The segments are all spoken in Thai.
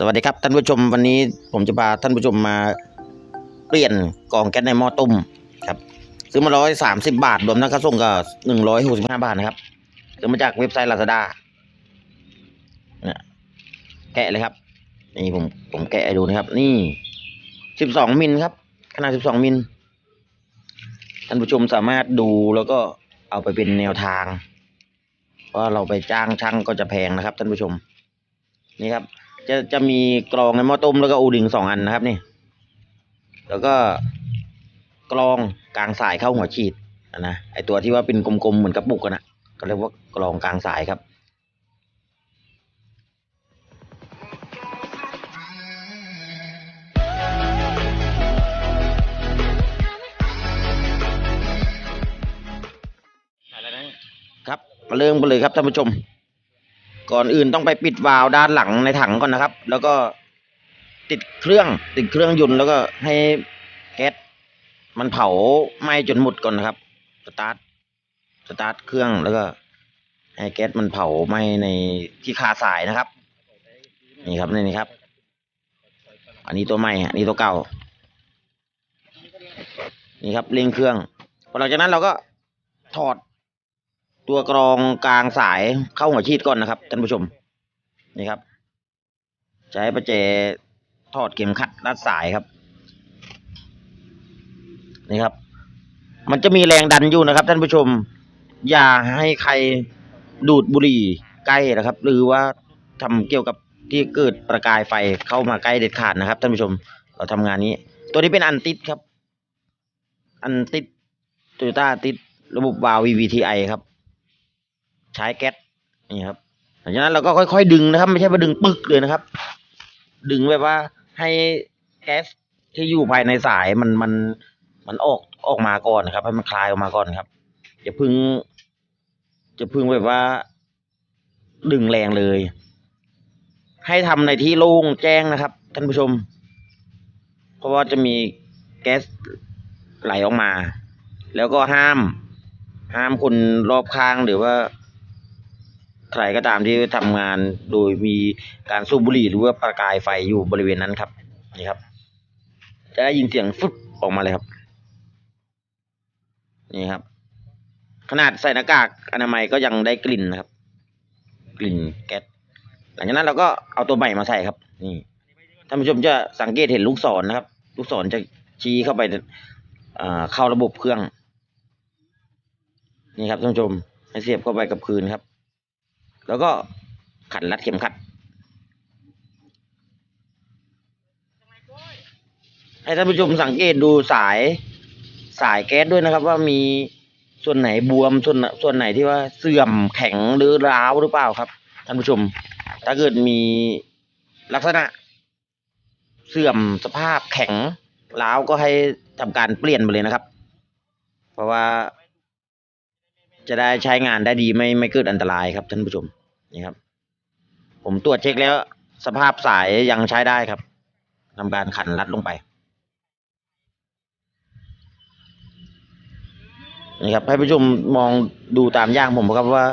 สวัสดีครับท่านผู้ชมวันนี้ผมจะพาท่านผู้ชมมาเปลี่ยนกล่องแก๊สในหม้อต้มครับซื้อมาร้อยสามสิบาทรวมทั้งค่าส่งก็หนึ่งร้อยหกสิบห้าบาทนะครับซื้อมาจากเว็บไซต์ลาซาด้าเนี่ยแกะเลยครับ นี่ผมผมแกะให้ดูนะครับ นี่สิบสองมิลครับ ขนาดสิบสองมิลท่านผู้ชมสามารถดูแล้วก็เอาไปเป็นแนวทางเพราะเราไปจ้างช่างก็จะแพงนะครับ ท่านผู้ชม นี่ครับ จะจะมีกรองในหม้อต้มแล้วก็อูดิงสองอันนะครับนี่ แล้วก็กรองกลางสายเข้าหัวฉีดอะนะไอตัวที่ว่าเป็นกลมๆเหมือนกระปุกกันนะก็เรียกว่ากรองกลางสายครับครับมาเริ่มกันเลยครับท่านผู้ชม ก่อนอื่นต้องไปปิดวาล์วด้านหลังในถังก่อนนะครับ แล้วก็ติดเครื่องติดเครื่องยนต์แล้วก็ให้แก๊สมันเผาไหม้จนหมดก่อนนะครับสตาร์ทสตาร์ทเครื่องแล้วก็ให้แก๊สมันเผาไหม้ในที่คาสายนะครับ นี่ครับนี่ครับ อันนี้ตัวใหม่อันนี้ตัวเก่า นี่ครับเร่งเครื่องพอหลังจากนั้นเราก็ถอด ตัวกรองกลางสายเข้าหัวฉีดก่อนนะครับท่านผู้ชมนี่ครับ ใช้ประแจทอดเข็มขัดรัดสายครับ นี่ครับ มันจะมีแรงดันอยู่นะครับ ท่านผู้ชม อย่าให้ใครดูดบุหรี่ใกล้นะครับ หรือว่าทำเกี่ยวกับที่เกิดประกายไฟเข้ามาใกล้เด็ดขาดนะครับท่านผู้ชม เราทำงานนี้ ตัวนี้เป็นอันติดครับ อันติดโตโยต้าติดระบบวาล์ว VVTi ครับ ใช้แก๊สนี่ครับหลังจากนั้นเราก็ค่อยๆดึงนะครับ ไม่ใช่ว่าดึงปึกเลยนะครับ ดึงแบบว่าให้แก๊สที่อยู่ภายในสายมันมันมันออกออกมาก่อนนะครับ ให้มันคลายออกมาก่อนครับอย่าพึ่งจะพึ่งแบบว่า ดึงแรงเลย ให้ทำในที่โล่งแจ้งนะครับ ท่านผู้ชม เพราะว่าจะมีแก๊สไหลออกมา แล้วก็ห้าม ห้ามคนรอบข้างหรือว่า ใครก็ตามที่ทำงานโดยมีการสูบบุหรี่หรือว่าประกายไฟอยู่บริเวณนั้นครับนี่ครับ จะได้ยินเสียงฟึบออกมาเลยครับ นี่ครับ ขนาดใส่หน้ากากอนามัยก็ยังได้กลิ่นนะครับ กลิ่นแก๊สหลังจากนั้นเราก็เอาตัวใหม่มาใส่ครับ นี่ท่านผู้ชมจะสังเกตเห็นลูกศรนะครับ ลูกศรจะชี้เข้าไปอ่าเข้าระบบเครื่อง นี่ครับท่านผู้ชมให้เสียบเข้าไปกับคืนครับ แล้วก็ขันรัดเข็มขัด ให้ท่านผู้ชมสังเกตดูสายสายแก๊สด้วยนะครับ ว่ามีส่วนไหนบวมส่วนส่วนไหนที่ว่าเสื่อมแข็งหรือร้าวหรือเปล่าครับท่านผู้ชม ถ้าเกิดมีลักษณะ เสื่อมสภาพแข็งร้าวก็ให้ทำการเปลี่ยนไปเลยนะครับ เพราะว่าจะได้ใช้งานได้ดีไม่ไม่เกิดอันตรายครับท่านผู้ชม นี่ครับ ผมตรวจเช็คแล้ว สภาพสายยังใช้ได้ครับทำการขันรัดลงไป นี่ครับ ให้ผู้ชมมองดูตามย่างผมครับว่า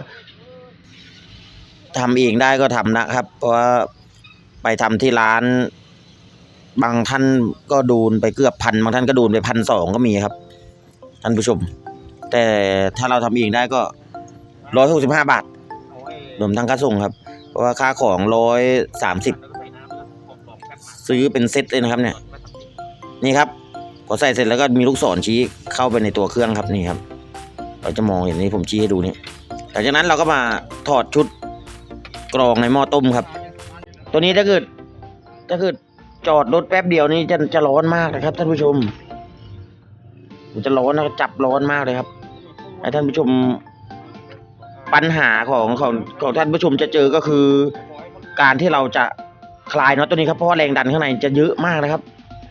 ทำเองได้ก็ทำนะครับ เพราะว่าไปทำที่ร้าน บางท่านก็ดูนไปเกือบพันบางท่านก็ดูนไปพันสองก็มีครับ ท่านผู้ชม แต่ถ้าเราทำเองได้ก็ร้อยหกสิบห้าบาท รวมทั้งค่าส่งครับ เพราะว่าค่าของร้อยสามสิบซื้อเป็นเซตเลยนะครับเนี่ย นี่ครับพอใส่เสร็จแล้วก็มีลูกศรชี้เข้าไปในตัวเครื่องครับนี่ครับ เราจะมองอย่างนี้ผมชี้ให้ดูนี่หลังจากนั้นเราก็มาถอดชุดกรองในหม้อต้มครับ ตัวนี้ถ้าเกิดถ้าเกิดจอดรถแป๊บเดียวนี่จะจะร้อนมากนะครับ ท่านผู้ชมมันจะร้อนนะจับร้อนมากเลยครับให้ท่านผู้ชม ปัญหาของของของท่านผู้ชมจะเจอก็คือ การที่เราจะคลายน็อตตัวนี้ครับเพราะว่าแรงดันข้างในจะเยอะมากนะครับ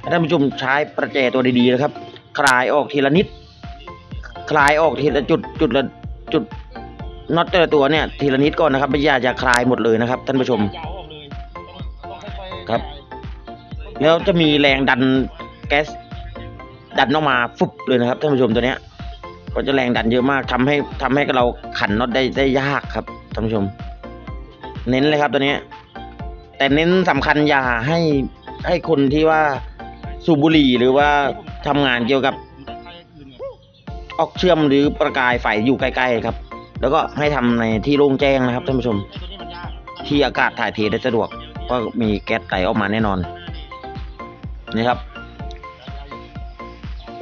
ให้ท่านผู้ชมใช้ประแจตัวดีๆนะครับ คลายออกทีละนิด คลายออกทีละจุดจุดละจุดน็อตแต่ละตัวเนี่ยทีละนิดก่อนนะครับไม่อยากจะคลายหมดเลยนะครับ ท่านผู้ชม ครับ แล้วจะมีแรงดันแก๊สดันออกมาฟุบเลยนะครับท่านผู้ชมตัวเนี้ย ก็จะแรงดันเยอะมากทำให้ทำให้เราขันน็อตได้ได้ยากครับท่านผู้ชม เน้นเลยครับตัวนี้แต่เน้นสำคัญอย่าให้ให้คนที่ว่าสูบบุหรี่หรือว่าทำงานเกี่ยวกับ ออกเชื่อมหรือประกายไฟอยู่ใกล้ๆครับ แล้วก็ให้ทำในที่โล่งแจ้งนะครับท่านผู้ชม ที่อากาศถ่ายเทได้สะดวก ก็มีแก๊สไหลออกมาแน่นอนนี่ครับ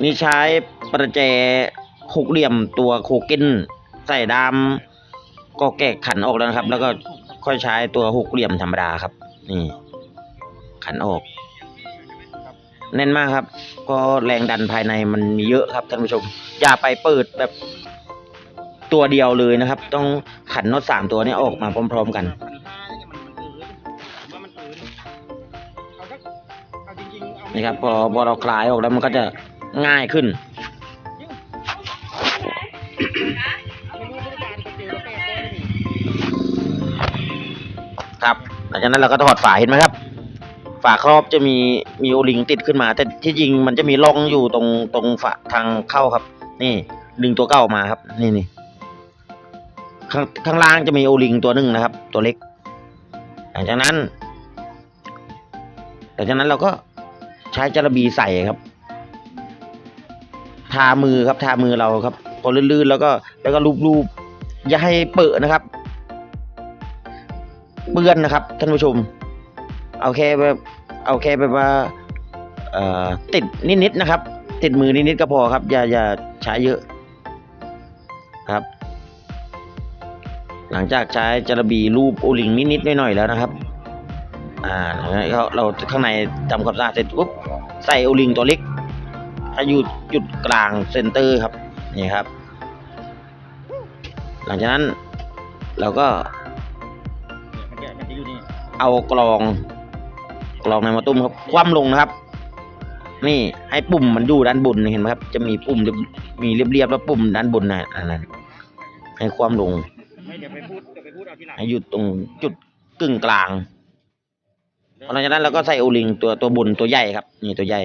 นี่ใช้ประแจ หกเหลี่ยมตัวโคเก้นใส่ดามก็แกะขันออกแล้วนะครับ แล้วก็ค่อยใช้ตัวหกเหลี่ยมธรรมดาครับ นี่ ขันออก แน่นมากครับ ก็แรงดันภายในมันมีเยอะครับท่านผู้ชม อย่าไปเปิดแบบตัวเดียวเลยนะครับ ต้องขันน็อตสามตัวนี้ออกมาพร้อม ๆ กันนี่ครับพอพอเราคลายออกแล้วมันก็จะง่ายขึ้น ครับ หลังจากนั้นเราก็ถอดฝาเห็นไหมครับ ฝาครอบจะมีมีโอลิงติดขึ้นมา แต่ที่จริงมันจะมีร่องอยู่ตรงตรงฝาทางเข้าครับ นี่ดึงตัวเก่าออกมาครับ นี่นี่ข้างข้างล่างจะมีโอลิงตัวหนึ่งนะครับ ตัวเล็ก หลังจากนั้นหลังจากนั้นเราก็ใช้จระบีใส่ครับ ทามือครับ ทามือเราครับ พอลื่นๆแล้วก็แล้วก็ลูบๆอย่าให้เปิดนะครับ เปื้อนนะครับท่านผู้ชม เอาแค่แบบเอาแค่แบบว่าติดนิดๆนะครับ ติดมือนิดๆก็พอครับ อย่าอย่าใช้เยอะครับ หลังจากใช้จระบีรูปโอลิงนิดๆหน่อยๆแล้วนะครับอ่าเราเราข้างในทำความสะอาดเสร็จปุ๊บใส่โอลิงตัวเล็กให้อยู่จุดกลางเซนเตอร์ครับ นี่ครับ หลังจากนั้นเราก็เอากลองกลองในมาตุ้มครับคว่ำลงนะครับ นี่ให้ปุ่มมันอยู่ด้านบนเห็นไหมครับ จะมีปุ่มมีเรียบๆแล้วปุ่มด้านบนนะอันนั้นให้คว่ำลงไม่เดี๋ยวไปพูดเดี๋ยวไปพูดเอาทีหลังให้อยู่ตรงจุดกึ่งกลางหลังจากนั้นเราก็ใส่โอลิงตัวตัวบนตัวใหญ่ครับ นี่ตัวใหญ่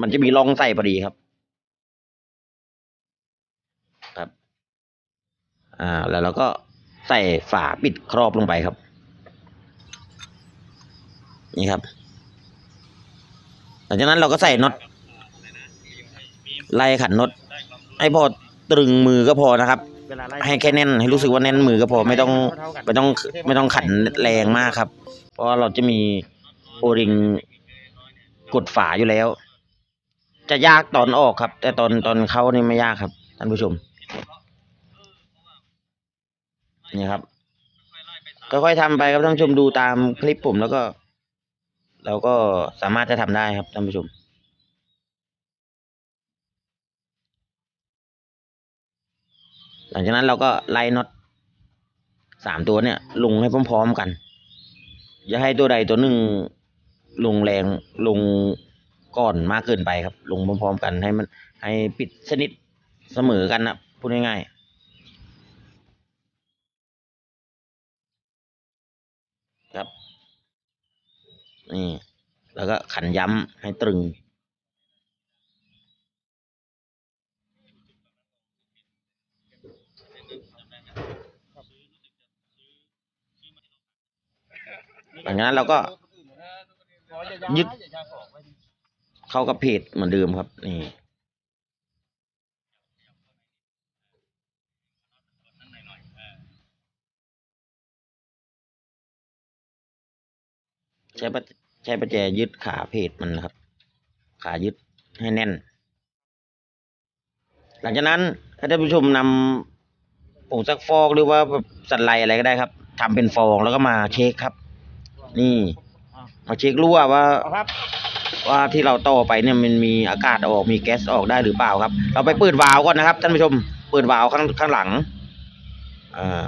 มันจะมีร่องใส่พอดีครับครับ อ่าแล้วเราก็ใส่ฝาปิดครอบลงไปครับ นี่ครับหลังจากนั้นเราก็ใส่น็อตไล่ขันน็อตให้พอตรึงมือก็พอนะครับ ให้แค่แน่นให้รู้สึกว่าแน่นมือก็พอไม่ต้องไม่ต้องไม่ต้องขันแรงมากครับ เพราะว่าเราจะมีโอริงกดฝาอยู่แล้ว จะยากตอนออกครับ แต่ตอนตอนเข้านี่ไม่ยากครับท่านผู้ชม นี่ครับค่อยๆทำไปครับท่านผู้ชมดูตามคลิปผมแล้วก็ เราก็สามารถจะทำได้ครับท่านผู้ชม หลังจากนั้นเราก็ไล่น็อตสามตัวเนี่ย ลงให้พร้อมๆกัน อย่าให้ตัวใดตัวหนึ่งลงแรงลงก่อนมากเกินไปครับ ลงพร้อมๆกันให้มันให้ปิดสนิทเสมอกันนะพูดง่ายๆครับ นี่ แล้วก็ขันย้ำให้ตรึง หลังจากนั้นเราก็ยึดเข้ากับเพจเหมือนเดิมครับ นี่ ใช้ประใช้ประแจยึดขาเพจมันนะครับ ขายึดให้แน่น หลังจากนั้นถ้าท่านผู้ชมนำผงซักฟอกหรือว่าสันไลอะไรก็ได้ครับทำเป็นฟองแล้วก็มาเช็คครับ นี่ มาเช็ครั่วว่าครับว่าที่เราต่อไปเนี่ยมันมีอากาศออกมีแก๊สออกได้หรือเปล่าครับ เราไปเปิดวาล์วก่อนนะครับท่านผู้ชม เปิดวาล์วข้างข้างหลังอ่า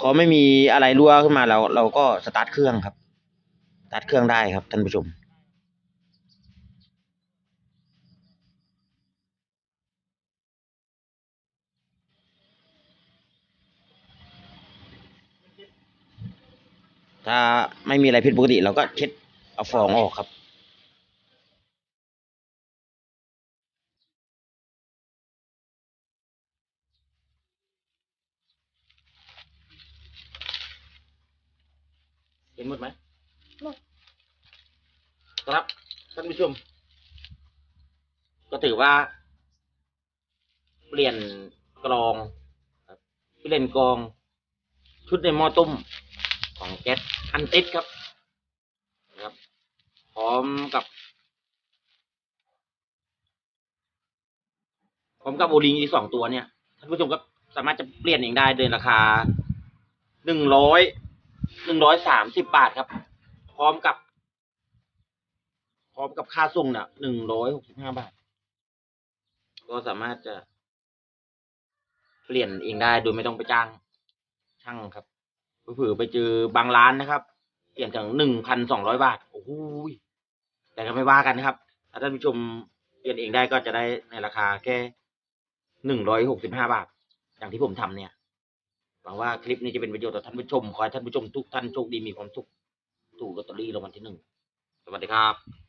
พอไม่มีอะไรรั่วขึ้นมาเราเราก็สตาร์ทเครื่องครับ ตัดเครื่องได้ครับท่านผู้ชม ถ้าไม่มีอะไรผิดปกติเราก็เช็ดเอาฟองออกครับ เห็นหมดไหม ครับท่านผู้ชม ก็ถือว่า เปลี่ยนกรองเปลี่ยนกรอง ชุดในหม้อต้มของแก๊สอันติดครับครับ พร้อมกับ พร้อมกับโอลิงอีกสองตัวเนี่ยท่านผู้ชมก็สามารถจะเปลี่ยนเองได้เดินราคาหนึ่งร้อยหนึ่งร้อยสามสิบบาทครับ พร้อมกับ พร้อมกับค่าส่งเนี่ยหนึ่งร้อยหกสิบห้าบาท ก็สามารถจะ เปลี่ยนเองได้โดยไม่ต้องไปจ้าง ช่างครับเผื่อไปเจอบางร้านนะครับ เปลี่ยนถึงหนึ่งพันสองร้อยบาท โอ้โหแต่ก็ไม่ว่ากันนะครับ ถ้าท่านผู้ชมเปลี่ยนเองได้ก็จะได้ในราคาแค่หนึ่งร้อยหกสิบห้าบาท อย่างที่ผมทำเนี่ยหวังว่าคลิปนี้จะเป็นประโยชน์ต่อท่านผู้ชม ขอให้ท่านผู้ชมทุกท่านโชคดีมีความสุข ถูกลอตเตอรี่รางวัลที่หนึ่ง สวัสดีครับ